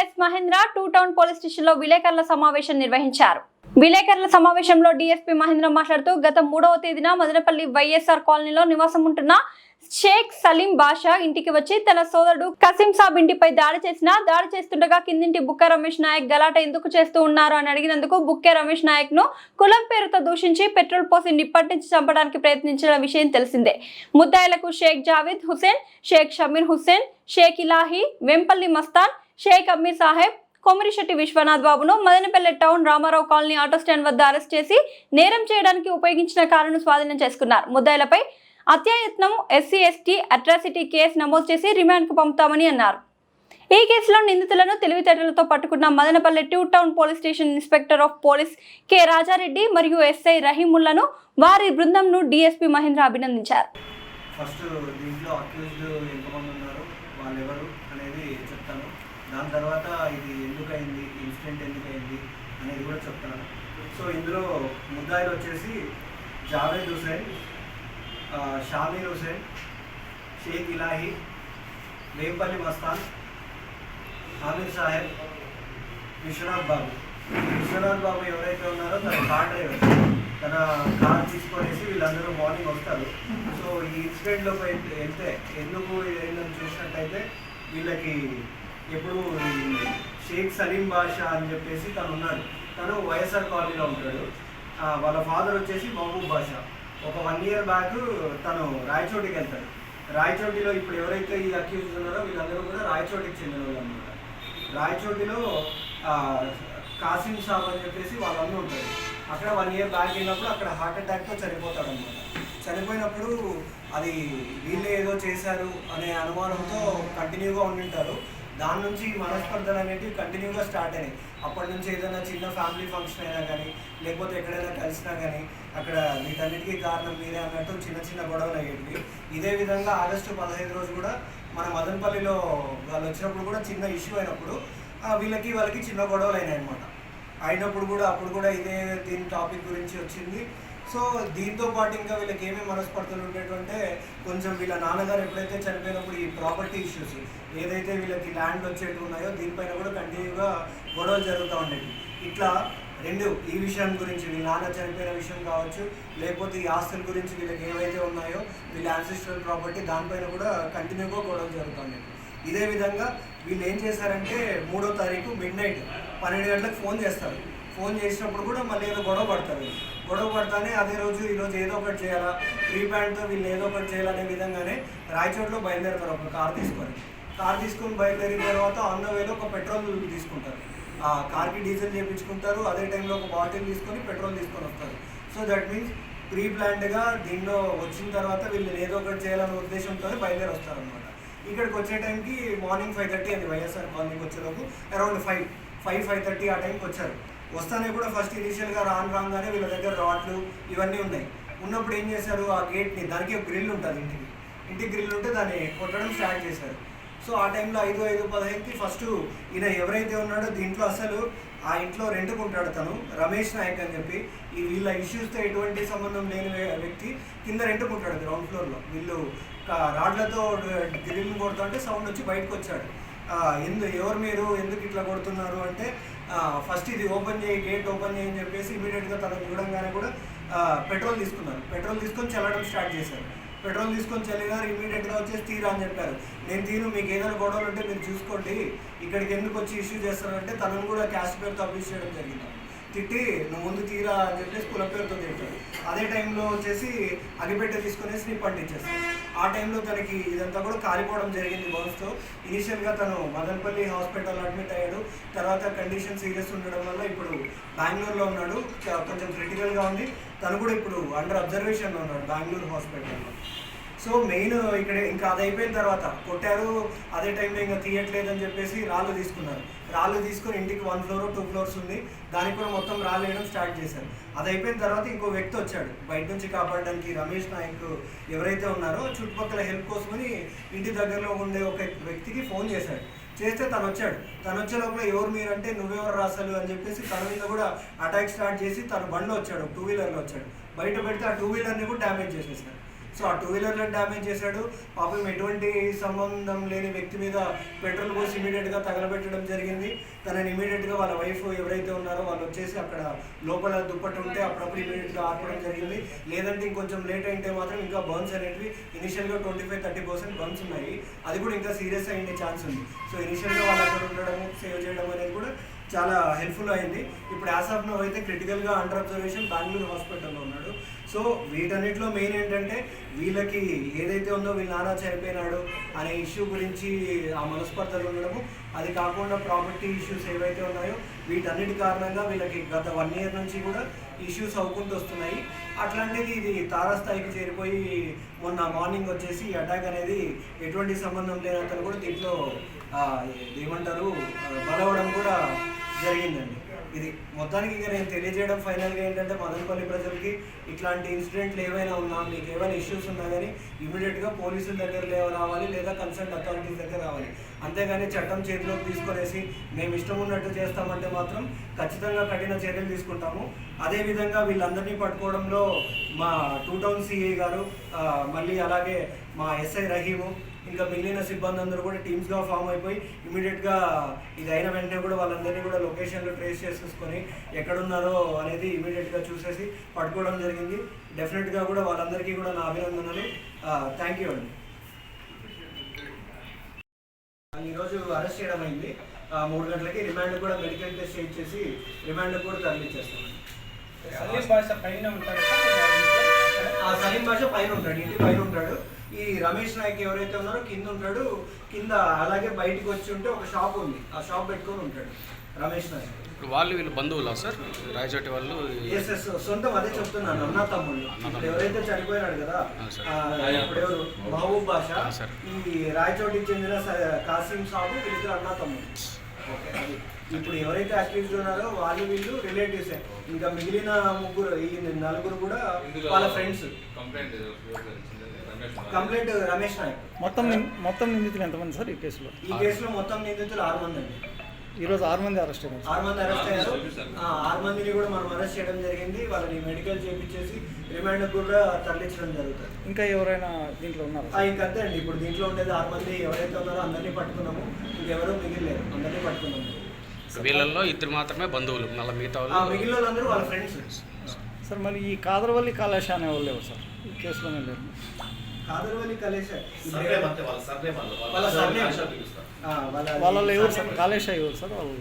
DS Mahendra two town police స్టేషన్లో విలేకరుల సమావేశం నిర్వహించారు. విలేకరుల సమావేశంలో డిఎస్పీ మహేంద్ర మాట్లాడుతూ గత మూడవ తేదీన మదనపల్లి వైఎస్ఆర్ కాలనీలో నివాసం ఉంటున్న షేక్ సలీం బాషా ఇంటికి వచ్చి తన సోదరుడు కసీం సాబ్ ఇంటిపై దాడి చేసిన దాడి చేస్తుండగా కిందింటి బుక్క రమేష్ నాయక్ గలాట ఎందుకు చేస్తూ ఉన్నారు అని అడిగినందుకు బుక్కే రమేష్ నాయక్ను కులం పేరుతో దూషించి పెట్రోల్ పోసి నిప్పట్టించి చంపడానికి ప్రయత్నించిన విషయం తెలిసిందే. ముద్దాయిలకు షేక్ జావేద్ హుసేన్ షేక్ షమీర్ హుసేన్ షేక్ ఇలాహి వెంపల్లి మస్తాన్ షేక్ అమీర్ సాహెబ్ కొమిరిశెట్టి విశ్వనాథ్ బాబును Madanapalle town Ramarao colony auto stand వద్ద అరెస్ట్ చేసి నేరం చేయడానికి ఉపయోగించిన కారును స్వాధీనం చేసుకున్నారు. ముద్దాయిలపై అత్యాయత్నం ఎస్సీ ఎస్టీ అట్రాసిటీ కేసు నమోదు చేసి రిమాండ్కు పంపుతామని అన్నారు. ఈ కేసులో నిందితులను తెలివితేటలతో పట్టుకున్న Madanapalle two town police station inspector of police K. Rajareddy మరియు ఎస్ఐ రహీముల్లను వారి బృందంను డీఎస్పీ మహేంద్ర అభినందించారు. ఫస్ట్ దీంట్లో అక్యూజ్డ్ ఎంతమంది ఉన్నారు వాళ్ళు ఎవరు అనేది చెప్తాను. దాని తర్వాత ఇది ఎందుకైంది? ఇన్సిడెంట్ ఎందుకు అయింది అనేది కూడా చెప్తాను. సో ఇందులో ముద్దాయిలు వచ్చేసి జావేద్ హుసేన్ షామీర్ హుసేన్ షేక్ ఇలాహి వేంపల్లి మస్తాన్ ఆమీర్ సాహెబ్ విశ్వనాథ్ బాబు. విశ్వనాథ్ బాబు ఎవరైతే ఉన్నారో తన కార్ డ్రైవర్. తన కార్ తీసుకొనేసి వీళ్ళందరూ మార్నింగ్ వస్తారు. సో ఈ ఇన్సిడెంట్లోకి వెళ్తే వెళ్తే ఎందుకు ఏంటని చూసినట్టయితే వీళ్ళకి ఎప్పుడు షేక్ సలీం బాషా అని చెప్పేసి తను ఉన్నాడు. తను వైఎస్ఆర్ కాలనీలో ఉంటాడు. వాళ్ళ ఫాదర్ వచ్చేసి మహబూబ్ బాషా. ఒక వన్ ఇయర్ బ్యాక్ తను రాయచోటికి వెళ్తాడు. రాయచోటిలో ఇప్పుడు ఎవరైతే ఈ అక్యూజ్ ఉన్నారో వీళ్ళందరూ కూడా రాయచోటికి చెందిన వాళ్ళు అనమాట రాయచోటిలో కాసిం సాబ్ అని చెప్పేసి వాళ్ళన్నీ ఉంటారు. అక్కడ వన్ ఇయర్ బ్యాక్ అయినప్పుడు అక్కడ హార్ట్ అటాక్తో చనిపోతాడు అనమాట చనిపోయినప్పుడు అది వీళ్ళే ఏదో చేశారు అనే అనుమానంతో కంటిన్యూగా ఉండింటారు. దాని నుంచి ఈ మనస్పర్ధలు అనేటివి కంటిన్యూగా స్టార్ట్ అయినాయి. అప్పటి నుంచి ఏదైనా చిన్న ఫ్యామిలీ ఫంక్షన్ అయినా కానీ లేకపోతే ఎక్కడైనా కలిసినా కానీ అక్కడ వీటన్నిటికీ కారణం మీరే అన్నట్టు చిన్న చిన్న గొడవలు అయ్యేవి ఇదే విధంగా ఆగస్టు పదహైదు రోజు కూడా మన మదనపల్లిలో వాళ్ళు వచ్చినప్పుడు కూడా చిన్న ఇష్యూ అయినప్పుడు వీళ్ళకి వాళ్ళకి చిన్న గొడవలు అయినాయి అనమాట అయినప్పుడు కూడా అప్పుడు కూడా ఇదే దీని టాపిక్ గురించి వచ్చింది. సో దీంతో పాటు ఇంకా వీళ్ళకి ఏమేమి మనస్పర్ధలు ఉండేటంటే కొంచెం వీళ్ళ నాన్నగారు ఎప్పుడైతే చనిపోయినప్పుడు ఈ ప్రాపర్టీ ఇష్యూస్ ఏదైతే వీళ్ళకి ల్యాండ్ వచ్చేట్టు ఉన్నాయో దీనిపైన కూడా కంటిన్యూగా గొడవలు జరుగుతూ ఉండేవి. ఇట్లా రెండు ఈ విషయం గురించి వీళ్ళ నాన్న చనిపోయిన విషయం కావచ్చు లేకపోతే ఈ ఆస్తుల గురించి వీళ్ళకి ఏవైతే ఉన్నాయో వీళ్ళ యాన్సిస్ట్రల్ ప్రాపర్టీ దానిపైన కూడా కంటిన్యూగా గొడవలు జరుగుతుంది ఇదే విధంగా వీళ్ళు ఏం చేశారంటే మూడో తారీఖు మిడ్ నైట్ పన్నెండు గంటలకు ఫోన్ చేస్తారు. ఫోన్ చేసినప్పుడు కూడా మళ్ళీ ఏదో గొడవ పడతారు. గొడవ పడతానే అదే రోజు ఈరోజు ఏదో ఒకటి చేయాలా? ఫ్రీ ప్యాంట్తో వీళ్ళు ఏదో ఒకటి చేయాలనే విధంగానే రాయచోట్లో బయలుదేరుతారు ఒక కార్ తీసుకొని. కార్ తీసుకొని బయలుదేరిన తర్వాత ఆన్ ద వేలో ఒక పెట్రోల్ తీసుకుంటారు. ఆ కార్కి డీజిల్ చేయించుకుంటారు అదే టైంలో ఒక బాటిల్ తీసుకొని పెట్రోల్ తీసుకొని వస్తారు. సో దట్ మీన్స్ ప్రీ ప్లాన్డ్గా దీనిలో వచ్చిన తర్వాత వీళ్ళు ఏదో ఒకటి చేయాలనే ఉద్దేశంతో బయలుదేరి వస్తారు అనమాట ఇక్కడికి వచ్చే టైంకి మార్నింగ్ ఫైవ్ థర్టీ అది వైఎస్ఆర్ కాలనీకి వచ్చేలోపు around five five five thirty ఆ టైంకి వచ్చారు. వస్తానే కూడా ఫస్ట్ ఇనీషియల్గా రాను రాగానే వీళ్ళ దగ్గర రాడ్లు ఇవన్నీ ఉన్నాయి. ఉన్నప్పుడు ఏం చేశారు? ఆ గేట్ని దానికి ఒక గ్రిల్ ఉంటుంది ఇంటికి. ఇంటికి గ్రిల్ ఉంటే దాన్ని కొట్టడం స్టార్ట్ చేశారు. సో ఆ టైంలో ఐదు ఐదు పదహైదుకి ఫస్ట్ ఈయన ఎవరైతే ఉన్నాడో దీంట్లో అసలు ఆ ఇంట్లో రెంటుకుంటాడు తను రమేష్ నాయక్ అని చెప్పి. ఈ వీళ్ళ ఇష్యూస్తో ఎటువంటి సంబంధం లేని వ్యక్తి కింద రెంటుకుంటాడు గ్రౌండ్ ఫ్లోర్లో వీళ్ళు రాడ్లతో గ్రిల్ కొడుతుంటే సౌండ్ వచ్చి బయటకు వచ్చాడు ఎందు ఎవరు మీరు? ఎందుకు ఇట్లా కొడుతున్నారు? అంటే ఫస్ట్ ఇది ఓపెన్ చేయి గేట్ ఓపెన్ చేయని చెప్పేసి ఇమీడియట్గా తనకు చూడంగానే కూడా పెట్రోల్ తీసుకున్నారు. పెట్రోల్ తీసుకొని చల్లడం స్టార్ట్ చేశారు. పెట్రోల్ తీసుకొని చల్లినారు ఇమీడియట్గా వచ్చేసి తీరా అని చెప్పారు. నేను తీరు మీకు ఏదైనా గొడవలు ఉంటే మీరు చూసుకోండి. ఇక్కడికి ఎందుకు వచ్చి ఇష్యూ చేస్తారంటే తనను కూడా క్యాష్ పేరుతో అబ్యూస్ చేయడం జరిగింది. తిట్టి నువ్వు ముందు తీరా అని చెప్పేసి కుల పేరుతో తింటాడు అదే టైంలో వచ్చేసి అగిపెట్ట తీసుకునేసి నీ పండించేస్తాడు ఆ టైంలో తనకి ఇదంతా కూడా కాలిపోవడం జరిగింది బౌన్స్తో ఇనీషియల్గా తను మదనపల్లి హాస్పిటల్ అడ్మిట్ అయ్యాడు. తర్వాత కండిషన్ సీరియస్ ఉండడం వల్ల ఇప్పుడు బెంగళూరులో ఉన్నాడు. కొంచెం క్రిటికల్గా ఉంది. తను కూడా ఇప్పుడు అండర్ అబ్జర్వేషన్లో ఉన్నాడు బెంగళూరు హాస్పిటల్లో సో మెయిన్ ఇక్కడ ఇంకా అది అయిపోయిన తర్వాత కొట్టారు. అదే టైంలో ఇంకా తీయట్లేదని చెప్పేసి రాళ్ళు తీసుకున్నారు. రాళ్ళు తీసుకొని ఇంటికి వన్ ఫ్లోర్ టూ ఫ్లోర్స్ ఉంది. దానికి కూడా మొత్తం రాళ్ళు వేయడం స్టార్ట్ చేశారు. అది అయిపోయిన తర్వాత ఇంకో వ్యక్తి వచ్చాడు. బయట నుంచి కాపాడడానికి రమేష్ నాయక్ ఎవరైతే ఉన్నారో చుట్టుపక్కల హెల్ప్ కోసమని ఇంటి దగ్గరలో ఉండే ఒక వ్యక్తికి ఫోన్ చేశాడు. చేస్తే తను వచ్చాడు. తను వచ్చే లోపల ఎవరు మీరంటే నువ్వెవరు రాసాలు అని చెప్పేసి తన మీద కూడా అటాక్ స్టార్ట్ చేసి తను బండ్లో వచ్చాడు. టూ వీలర్లో వచ్చాడు. బయట పెడితే ఆ టూ వీలర్ని కూడా డ్యామేజ్ చేసేసాడు. సో ఆ టూ వీలర్లో డ్యామేజ్ చేశాడు. పాపం ఎటువంటి సంబంధం లేని వ్యక్తి మీద పెట్రోల్ పోసి ఇమీడియట్గా తగలబెట్టడం జరిగింది. తనని ఇమీడియట్గా వాళ్ళ వైఫ్ ఎవరైతే ఉన్నారో వాళ్ళు వచ్చేసి అక్కడ లోపల దుప్పటి ఉంటే అప్పుడప్పుడు ఇమీడియట్గా ఆర్పడం జరిగింది. లేదంటే ఇంకొంచెం లేట్ అయితే మాత్రం ఇంకా బర్న్స్ అనేటివి ఇనిషియల్గా twenty five thirty percent burns ఉన్నాయి. అది కూడా ఇంకా సీరియస్ అయ్యే ఛాన్స్ ఉంది. సో ఇనిషియల్గా వాళ్ళు అక్కడ ఉండడం సేవ్ చేయడం అనేది కూడా చాలా హెల్ప్ఫుల్ అయింది. ఇప్పుడు యాసాఫ్ నవ్ అయితే క్రిటికల్గా అండర్ అబ్జర్వేషన్ బెంగళూరు హాస్పిటల్లో ఉన్నాడు. సో వీటన్నిటిలో మెయిన్ ఏంటంటే వీళ్ళకి ఏదైతే ఉందో వీళ్ళ నాన్న చనిపోయినాడు అనే ఇష్యూ గురించి ఆ మనస్పర్ధలు ఉండడము. అది కాకుండా ప్రాపర్టీ ఇష్యూస్ ఏవైతే ఉన్నాయో వీటన్నిటి కారణంగా వీళ్ళకి గత వన్ ఇయర్ నుంచి కూడా ఇష్యూస్ అవుకుంటూ వస్తున్నాయి. అట్లాంటిది ఇది తారాస్థాయికి చేరిపోయి మొన్న మార్నింగ్ వచ్చేసి అటాక్ అనేది ఎటువంటి సంబంధం లేనంతను కూడా దీంట్లో ఏమంటారు బలవడం కూడా జరిగిందండి. ఇది మొత్తానికి ఇక నేను తెలియజేయడం ఫైనల్గా ఏంటంటే మదనపల్లి ప్రజలకి ఇట్లాంటి ఇన్సిడెంట్లు ఏవైనా ఉన్నా మీకు ఏమైనా ఇష్యూస్ ఉన్నా కానీ ఇమీడియట్గా పోలీసుల దగ్గర రావాలి లేదా కన్సర్న్ అథారిటీస్ దగ్గర రావాలి. అంతేగాని చట్టం చేతిలోకి తీసుకునేసి మేము ఇష్టం ఉన్నట్టు చేస్తామంటే మాత్రం ఖచ్చితంగా కఠిన చర్యలు తీసుకుంటాము. అదేవిధంగా వీళ్ళందరినీ పట్టుకోవడంలో మా టూ టౌన్ సిఐ గారు మళ్ళీ అలాగే మా ఎస్ఐ రహీము ఇంకా మిగిలిన సిబ్బంది అందరూ కూడా టీమ్స్గా ఫామ్ అయిపోయి ఇమీడియట్గా ఇది అయిన వెంటనే కూడా వాళ్ళందరినీ కూడా లొకేషన్లో ట్రేస్ చేసేసుకొని ఎక్కడున్నారో అనేది ఇమీడియట్గా చూసేసి పట్టుకోవడం జరిగింది. డెఫినెట్గా కూడా వాళ్ళందరికీ కూడా నా అభినందనలు. థ్యాంక్ యూ అండి. ఈరోజు అరెస్ట్ చేయడం అయింది. మూడు గంటలకి రిమాండ్ కూడా మెడికల్ టెస్ట్ చేయించేసి రిమాండ్ కూడా తరలించేస్తామండి సలీం భాష పైన ఉంటాడు. సలీం భాష పైన ఉంటాడు. ఇంటి పైన ఉంటాడు. ఈ రమేష్ నాయక్ ఎవరైతే ఉన్నారో కింద ఉంటాడు కింద అలాగే బయటికి వచ్చి ఉంటే ఒక షాప్ ఉంది. ఆ షాప్ పెట్టుకొని ఉంటాడు రమేష్ నాయక్. వాళ్ళు వీళ్ళు బంధువులా సార్? రాయచోటి వాళ్ళు? ఎస్ ఎస్ సొంతం అదే చెప్తున్నాను అన్న తమ్ముళ్ళు. ఇప్పుడు ఎవరైతే చనిపోయినాడు కదా ఇప్పుడు ఎవరు? మహబూబ్ బాష. ఈ రాయచోటికి చెందిన కాసిం సాబు వీళ్ళిద్దరు అన్న తమ్ముళ్ళు. ఇప్పుడు ఎవరైతే అక్యూజ్డ్ ఉన్నారో వాళ్ళు వీళ్ళు రిలేటివ్స్ ఇంకా మిగిలిన ముగ్గురు ఈ నలుగురు కూడా వాళ్ళ friends complaint complaint Ramesh Nayak. మొత్తం మొత్తం నిందితులు ఎంతమంది సార్ ఈ కేసులో? ఈ కేసులో మొత్తం నిందితులు ఆరు మంది అండి. ఈరోజు ఆరు మంది అరెస్ట్ అయినారు. సార్. ఆరు మంది అరెస్ట్ అయ్యారు ఆ, ఆరు మందిని కూడా మనం అరెస్ట్ చేయడం జరిగింది. వాళ్ళని మెడికల్ చేపించేసి రిమాండ్ కూడా తరలించడం జరుగుతుంది. ఇంకా ఎవరైనా దీంట్లో ఉన్నారా? ఇంకంతే అండి. ఇప్పుడు దీంట్లో ఉండేది ఆరు మంది ఎవరైతే ఉన్నారో అందరినీ పట్టుకున్నాము. ఇంకెవరూ మిగిలిలేరు. అందరినీ పట్టుకున్నాము. వీళ్ళల్లో ఇద్దరు మాత్రమే బంధువులు. మళ్ళీ మిగతా ఆ వాళ్ళు మిగిలిన వాళ్ళందరూ వాళ్ళ ఫ్రెండ్స్ సార్ మరి ఈ కాదరవల్లి కాళేశ అనే వాళ్ళు ఎవరు సార్? ఈ కేసులోనే లేరు కాదరవల్లి కలేశ అంతే వాళ్ళ వాళ్ళలో ఎవరు సార్ కాళేశ ఎవరు సార్ వాళ్ళు?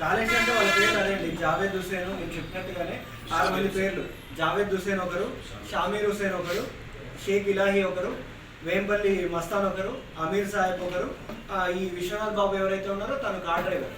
కాలేజ్ అంటే వాళ్ళ పేర్లు అదే అండి జావేద్ హుసేన్ నేను చెప్పినట్టుగానే ఆరు మంది పేర్లు. జావేద్ హుసేన్ ఒకరు షామీర్ హుసేన్ ఒకరు షేక్ ఇలాహి ఒకరు వేంపల్లి మస్తాన్ ఒకరు అమీర్ సాహెబ్ ఒకరు. ఆ, ఈ విశ్వనాథ్ బాబు ఎవరైతే ఉన్నారో తను కార్ డ్రైవర్.